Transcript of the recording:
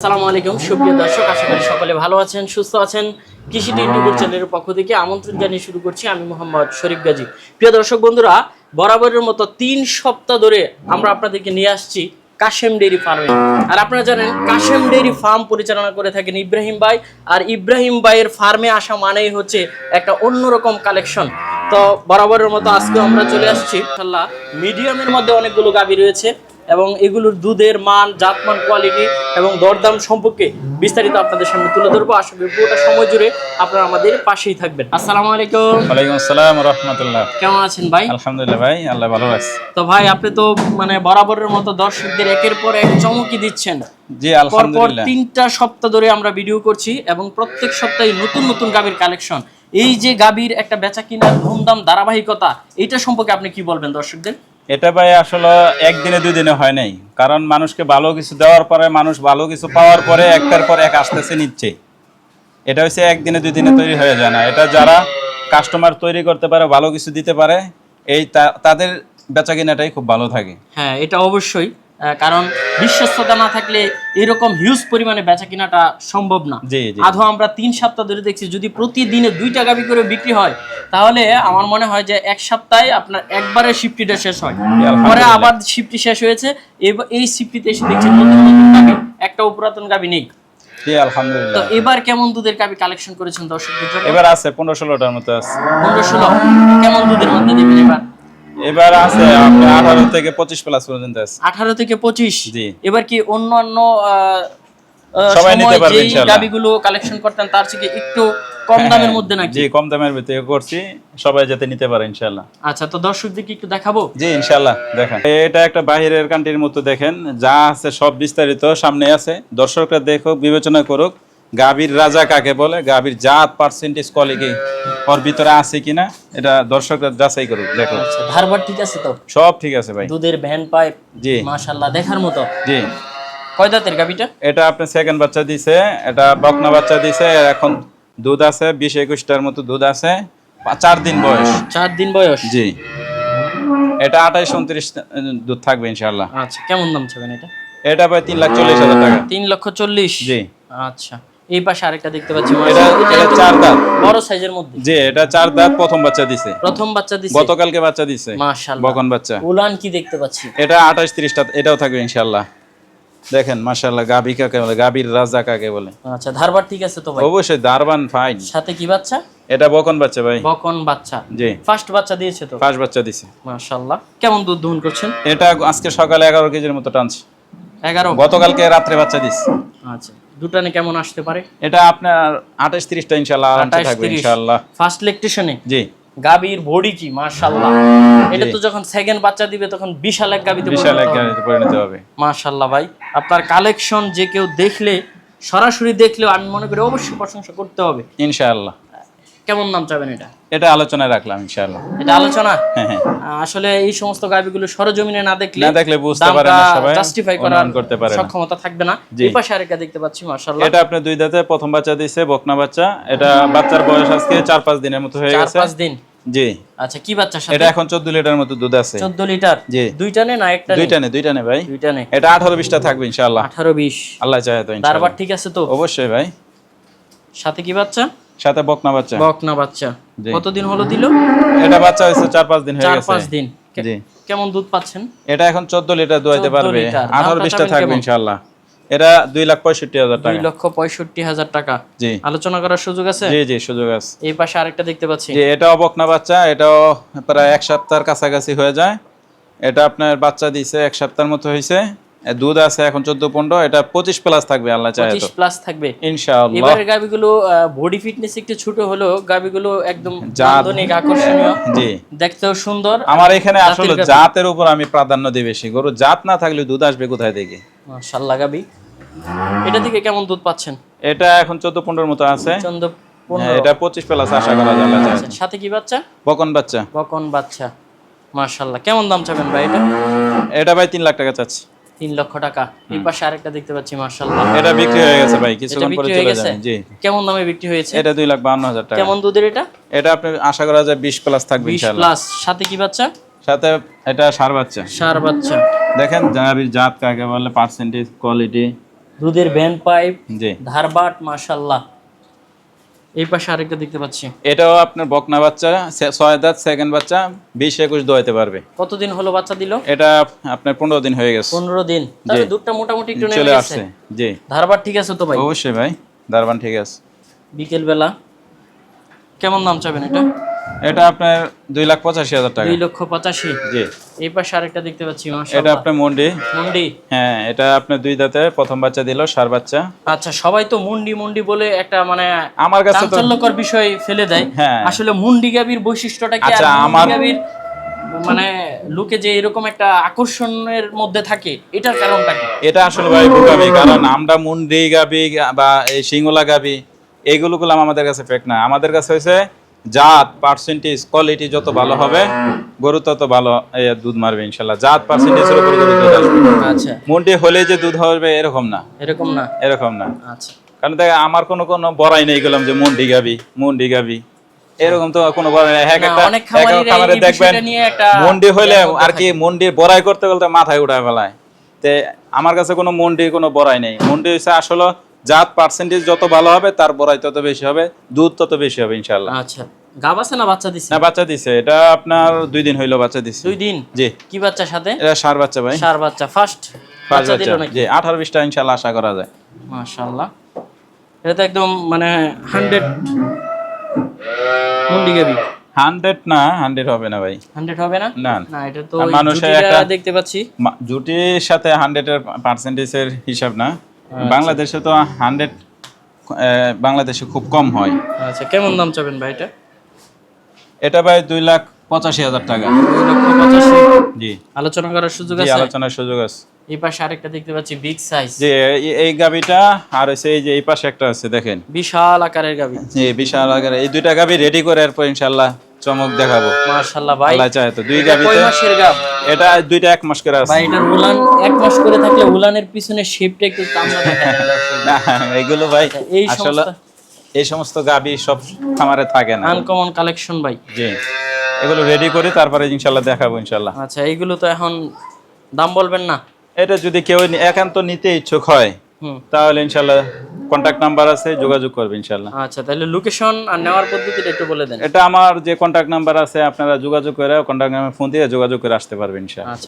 আসসালামু আলাইকুম। সুপ্রিয় দর্শক, আশা করি সকলে ভালো আছেন, সুস্থ আছেন। কৃষি ইউটিউব চ্যানেলের পক্ষ থেকে আমন্ত্রণ জানিয়ে শুরু করছি আমি মোহাম্মদ শরীফ গাজী। প্রিয় দর্শক বন্ধুরা, বরাবরের মতো তিন সপ্তাহ ধরে আমরা আপনাদেরকে নিয়ে আসছি কাশেম ডেইরি ফার্মে। আর আপনারা জানেন, কাশেম ডেইরি ফার্ম পরিচালনা করে থাকেন ইব্রাহিম ভাই। আর ইব্রাহিম ভাইয়ের ফার্মে আসা মানেই হচ্ছে একটা অন্যরকম কালেকশন। তো বরাবরের মতো আজকে আমরা চলে আসছি। মিডিয়ামের মধ্যে অনেকগুলো গাবি রয়েছে। এবং এগুলোর দুধের মান জাতমান কোয়ালিটি এবং দরদাম সম্পর্কে বিস্তারিত আপনাদের সামনে তুলে ধরবো। আশা করি পুরোটা সময় জুড়ে আপনারা আমাদের পাশেই থাকবেন। আসসালামু আলাইকুম। ওয়ালাইকুম আসসালাম রহমতুল্লাহ। কেমন আছেন ভাই? আলহামদুলিল্লাহ ভাই আল্লাহ ভালো রাখছে তো ভাই আপনি তো মানে বরাবরের মতো দর্শকদের একের পর এক চমকি দিচ্ছেন। জি আলহামদুলিল্লাহ। তিনটা সপ্তাহ ধরে আমরা ভিডিও করছি এবং প্রত্যেক সপ্তাহে নতুন নতুন গাবির কালেকশন এই যে গাবির একটা বেচা কিনার ধুমধাম ধারাবাহিকতা এটা সম্পর্কে আপনি কি বলবেন দর্শকদের? এটা ভাই আসলে একদিনে দুই দিনে হয় নাই। কারণ মানুষকে ভালো কিছু দেওয়ার পরে, মানুষ ভালো কিছু পাওয়ার পরে একটার পর এক আসতেছে নিচ্ছে। এটা হচ্ছে একদিনে দুই দিনে তৈরি হয়ে যায় না। এটা যারা কাস্টমার তৈরি করতে পারে, ভালো কিছু দিতে পারে, এই তাদের বেচা কিনাটাই খুব ভালো থাকে। হ্যাঁ এটা অবশ্যই। কারণ বিশ্বস্ততা না থাকলে এরকম হিউজ পরিমাণে বেচা কিনাটা সম্ভব না। আধো আমরা তিন সপ্তাহ ধরে দেখছি যদি প্রতিদিনে দুইটা গাবি করে বিক্রি হয় তাহলে আমার মনে হয় যে এক সপ্তাহে আপনার একবারে শিফটিটা শেষ হয়। পরে আবার শিফটি শেষ হয়েছে এই শিফটিতে এসে দেখছি নতুন নতুন গাবি একটা পুরাতন গাবি নেই। তো আলহামদুলিল্লাহ। এবার কেমন দুধের গাবি কালেকশন করেছেন দর্শকদের জন্য? এবার আছে পনেরো ষোলোটার মতো আছে। পনেরো ষোলো। কেমন দুধের মধ্যে দেবেন এবার? এবার আছে আপনি আঠারো থেকে পঁচিশ প্লাস পর্যন্ত আছে। আঠারো থেকে পঁচিশ? জি। এবার কি অন্যান্য সবাই নিতে পারবে ইনশাআল্লাহ। গাবিগুলো কালেকশন করতেন তার থেকে একটু কম দামের মধ্যে নাকি? জি কম দামের ভিতরে করছি। সবাই যাতে নিতে পারে ইনশাল্লাহ আচ্ছা তো দর্শকদেরকে একটু দেখাবো? জি ইনশাআল্লাহ দেখেন। এটা একটা বাহিরের কান্ট্রির মতো দেখেন। যা আছে সব বিস্তারিত সামনে আছে। দর্শকরা দেখুক বিবেচনা করুক। গাভীর রাজা কাকে বলে? গাভীর জাত পার্সেন্টেজ কোয়ালিটি ওর ভিতরে আছে কিনা এটা দর্শকরা যাচাই করুক দেখুক আচ্ছা ধারবার ঠিক আছে তো? সব ঠিক আছে ভাই। দুধের ভ্যান পাইপ জি। মাশাল্লাহ দেখার মতো? জি। কয় দাঁতের গাবিটা এটা আপনি সেকেন্ড বাচ্চা দিছে এটা বকনা বাচ্চা দিছে এখন দুধ আছে বিশ একুশটার মতো দুধ আছে চার দিন বয়স। চার দিন বয়স? জি। এটা আঠাইশ উনত্রিশ দুধ থাকবে ইনশাল্লাহ আচ্ছা কেমন দাম চাবেন এটা? এটা প্রায় তিন লাখ চল্লিশ হাজার টাকা। তিন লক্ষ চল্লিশ? জি। আচ্ছা। এই পাশে আরেকটা দেখতে পাচ্ছি। এটা এটা চার দাঁত। বড় সাইজের মধ্যে। জি এটা চার দাঁত প্রথম বাচ্চা দিছে। প্রথম বাচ্চা দিছে। গতকালকে বাচ্চা দিছে। মাশাআল্লাহ। বকন বাচ্চা। উলান কি দেখতে পাচ্ছি? এটা আঠাশ ত্রিশটা এটাও থাকবে ইনশাল্লাহ দেখেন মাশাল্লাহ গাভী কাকে বলে? গাভীর রাজা কাকে বলে? আচ্ছা ধারবার ঠিক আছে তো ভাই? অবশ্যই দারবান ফাইন সাথে কি বাচ্চা? এটা বকন বাচ্চা ভাই। বকন বাচ্চা। জি। ফার্স্ট বাচ্চা দিয়েছে তো? ফার্স্ট বাচ্চা দিছে। মাশাআল্লাহ। কেমন দুধ দহন করছেন? এটা আজকে সকালে এগারো কেজির মতো টানছে। এগারো? গতকালকে রাত্রে বাচ্চা দিছে। আচ্ছা। দুটানে কেমন আসতে পারে? এটা আপনার আঠাশ তিরিশটা ইনশাল্লাহ আরামসে থাকবে তিরিশ। ইনশাল্লাহ। ফার্স্ট লেকটেশনে জি। গাবির ভড়ি কি? মাশাআল্লাহ। এটা তো যখন সেকেন্ড বাচ্চা দিবে তখন বিশাল এক গাবিতে বিশাল এক গাবিতে পরিণত হবে। মাশাআল্লাহ ভাই। আপনার কালেকশন যে কেউ দেখলে সরাসরি দেখলেও আমি মনে করি অবশ্যই প্রশংসা করতে হবে। ইনশাআল্লাহ। কেমন নাম চাবেন এটা? এটা আলোচনায় রাখলাম ইনশাআল্লাহ। এটা আলোচনা? হ্যাঁ হ্যাঁ। আসলে এই সমস্ত গাবিগুলো সরজমিনে না দেখলে না দেখলে বুঝতে পারে না সবাই, জাস্টিফাই করার করতে পারে না। সক্ষমতা থাকবে না। এই পাশে আরেকটা দেখতে পাচ্ছি মাশাআল্লাহ। এটা আপনি দুই দাঁতে প্রথম বাচ্চা দিছে বকনা বাচ্চা। এটা বাচ্চার বয়স আজকে চার পাঁচ দিনের মতো হয়ে গেছে। পাঁচ দিন? জি। আচ্ছা কি বাচ্চা সাথে? এটা এখন চোদ্দ লিটার মতো দুধ আছে। 14 লিটার? জি। দুইটা নে না একটা? দুইটা নে দুইটা নে ভাই। দুইটা নে। এটা আঠারো বিশটা থাকবে ইনশাআল্লাহ। 18 20 আল্লাহ চাহে তো ইনশাআল্লাহ। দারবার ঠিক আছে তো? অবশ্যই ভাই। সাথে কি বাচ্চা? সাথে বকনা বাচ্চা। বকনা বাচ্চা। কতদিন হলো দিল? এটা বাচ্চা হয়েছে চার পাঁচ দিন হয়ে চার গেছে। পাঁচ দিন। জি। কেমন দুধ পাচ্ছেন? এটা এখন চোদ্দ লিটার দুয়াইতে পারবে। লিটার। আঠারো দামটা বিশটা চাবেন থাকবে কেমন? ইনশাআল্লাহ। এটা দুই লাখ পঁয়ষট্টি হাজার দুই টাকা লক্ষ পঁয়ষট্টি হাজার টাকা। জি। আলোচনা করার সুযোগ আছে? জি জি সুযোগ আছে। এই পাশে আরেকটা দেখতে পাচ্ছি। যে এটাও বকনা বাচ্চা। এটাও প্রায় এক সপ্তাহের কাছাকাছি হয়ে যায়। এটা আপনার বাচ্চা দিছে এক সপ্তাহের মতো হয়েছে দুধ আছে এখন চোদ্দ পনেরো এটা পঁচিশ প্লাস থাকবে আল্লাহ চাহে পঁচিশ তো। প্লাস থাকবে। ইনশাআল্লাহ। এবারের গাবিগুলো বডি ফিটনেস একটু ছোট হলেও গাবিগুলো একদম। নান্দনিক আকর্ষণীয়। জি। দেখতেও সুন্দর। আমার এখানে আসলে জাতের উপর আমি প্রাধান্য দিই বেশি। গরু জাত না থাকলে দুধ আসবে কোথায় থেকে? মাশাআল্লাহ গাবি এটা থেকে কেমন দুধ পাচ্ছেন? এটা এখন চোদ্দ পনেরোর মতো আছে। চন্দ্র হ্যাঁ, পনেরো। এটা পঁচিশ প্লাস আশা করা যায় আল্লাহ চাহে। সাথে কি বাচ্চা? বকন বাচ্চা। বকন বাচ্চা। মাশাআল্লাহ কেমন দাম চাবেন ভাই এটা? এটা ভাই তিন লাখ টাকা চাচ্ছি। তিন লক্ষ টাকা। এই পাশে আরেকটা দেখতে পাচ্ছি মাশাআল্লাহ। এটা বিক্রি হয়ে গেছে ভাই কিছুক্ষণ পরে চলে যাবে জি। কেমন দামে বিক্রি হয়েছে? এটা দুই লাখ বান্ন হাজার টাকা। কেমন দুধের এটা? এটা আপনি আশা করা যায় বিশ প্লাস থাকবে প্লাস সাথে কি বাচ্চা? সাথে এটা সার বাচ্চা। সার বাচ্চা। দেখেন জাত কাকে বলে পার্সেন্টেজ কোয়ালিটি দুধের ভ্যান পাইপ জি। ধারবাট মাশাল্লাহ এই পাশে আরেকটা দেখতে পাচ্ছি। এটাও আপনার বকনা বাচ্চা ছয় দাঁত সেকেন্ড বাচ্চা বিশ একুশ দোয়াতে পারবে। কতদিন হলো বাচ্চা দিল? এটা আপনার পনেরো দিন হয়ে গেছে। পনেরো দিন। তাহলে দুধটা মোটামুটি একটু চলে আসছে জি। ধারবার ঠিক আছে তো ভাই? অবশ্যই ভাই ধারবান ঠিক আছে। বিকেল বেলা কেমন নাম চাবেন এটা? এটা আপনার দুই লাখ পঁচাশি হাজার টাকা। দুই লক্ষ পঁচাশি। জি। এই পাশে আরেকটা দেখতে পাচ্ছি এটা আপনার মন্ডি। মুন্ডি। হ্যাঁ এটা আপনার দুই দাঁতে প্রথম বাচ্চা দিল সার বাচ্চা। আচ্ছা সবাই তো মুন্ডি মুন্ডি বলে একটা মানে আমার কাছে চাঞ্চল্যকর বিষয় ফেলে দেয়। হ্যাঁ। আসলে মুন্ডি গাবির বৈশিষ্ট্যটা কি আচ্ছা, আমার- গাবির মানে লোকে যে এরকম একটা আকর্ষণের মধ্যে থাকে এটার কারণটা কি? এটা আসলে ভাই বুকাবি কারণ আমরা মুন্ডি গাবি বা এই সিঙ্গলা গাবি এইগুলো গুলাম আমাদের কাছে ফেক না। আমাদের কাছে হয়েছে জাত পার্সেন্টেজ কোয়ালিটি যত ভালো হবে গরু তত ভালো দুধ মারবে ইনশাল্লাহ। জাত পার্সেন্টেজের উপর গরু দুধ আসবে। আচ্ছা। মুন্ডি হলে যে দুধ হবে এরকম না। এরকম না? এরকম না। আচ্ছা। কারণ দেখ আমার কোনো কোনো বড়াই নেই গেলাম যে মুন্ডি গাবি মুন্ডি গাবি। এরকম তো কোনো বড়াই নেই। এক একটা এক একটা খামারে দেখবেন মুন্ডি হইলে আর কি মুন্ডির বড়াই করতে বলতে মাথায় উঠায় ফেলায়। তে আমার কাছে কোনো মুন্ডি কোনো বড়াই নেই। মুন্ডি হচ্ছে আসলে জাত পার্সেন্টেজ যত ভালো হবে তার বড়াই তত বেশি হবে দুধ তত বেশি হবে ইনশাল্লাহ আচ্ছা। গাব আছে না বাচ্চা দিছে? না বাচ্চা দিছে। এটা আপনার দুই দিন হইল বাচ্চা দিছে। দুই দিন? জি। কি বাচ্চার সাথে? এটা সার বাচ্চা ভাই। সার বাচ্চা ফার্স্ট বাচ্চা দিল নাকি? জি আঠারো বিশটা ইনশাল্লাহ আশা করা যায়। মাশাআল্লাহ। এটা তো একদম মানে হান্ড্রেড মুন্ডি গাবি হান্ড্রেড না হান্ড্রেড হবে না ভাই। হান্ড্রেড হবে না? না না। এটা তো মানুষের একটা- দেখতে পাচ্ছি। জুটির সাথে হান্ড্রেডের পার্সেন্টেজের হিসাব না। আচ্ছা। বাংলাদেশে তো হান্ড্রেড বাংলাদেশে খুব কম হয়। আচ্ছা কেমন দাম চাবেন ভাই এটা? এটা ভাই দুই লাখ পঁচাশি হাজার টাকা। দুই লক্ষ পঁচাশি। জি। আলোচনা করার সুযোগ আছে? আলোচনার সুযোগ আছে। এই পাশে আরেকটা দেখতে পাচ্ছি বিগ সাইজ যে এই- গাবিটা আর হচ্ছে এই যে এই পাশে একটা আছে দেখেন। বিশাল আকারের গাবি। যে বিশাল আকারে। এই দুইটা গাবি রেডি করে এরপর ইনশাল্লাহ চমক দেখাবো। মাশাআল্লাহ ভাই। আল্লাহ চায় তো দুই কয় মাসের গাব? এটা দুইটা এক মাস করে আছে। ভাই এটার উলান এক মাস করে থাকলে উলানের পিছনে শেপটা একটু দেখা যায়। না এগুলো ভাই এই আসলে এই সমস্ত গাবি সব খামারে থাকে না। আনকমন কালেকশন ভাই। জি। এগুলো রেডি করে তারপরে ইনশাল্লাহ দেখাবো ইনশাল্লাহ। আচ্ছা এইগুলো তো এখন দাম বলবেন না। এটা যদি কেউ একান্ত নিতে ইচ্ছুক হয় তাহলে ইনশাল্লাহ কন্ট্যাক্ট নাম্বার আছে যোগাযোগ করবে ইনশাল্লাহ। আচ্ছা তাহলে লোকেশন আর নেওয়ার পদ্ধতিটা একটু বলে দেন। এটা আমার যে কন্ট্যাক্ট নাম্বার আছে আপনারা যোগাযোগ করে কন্ট্যাক্ট নাম্বার ফোন দিয়ে যোগাযোগ করে আসতে পারবেন ইনশাল্লাহ। আচ্ছা।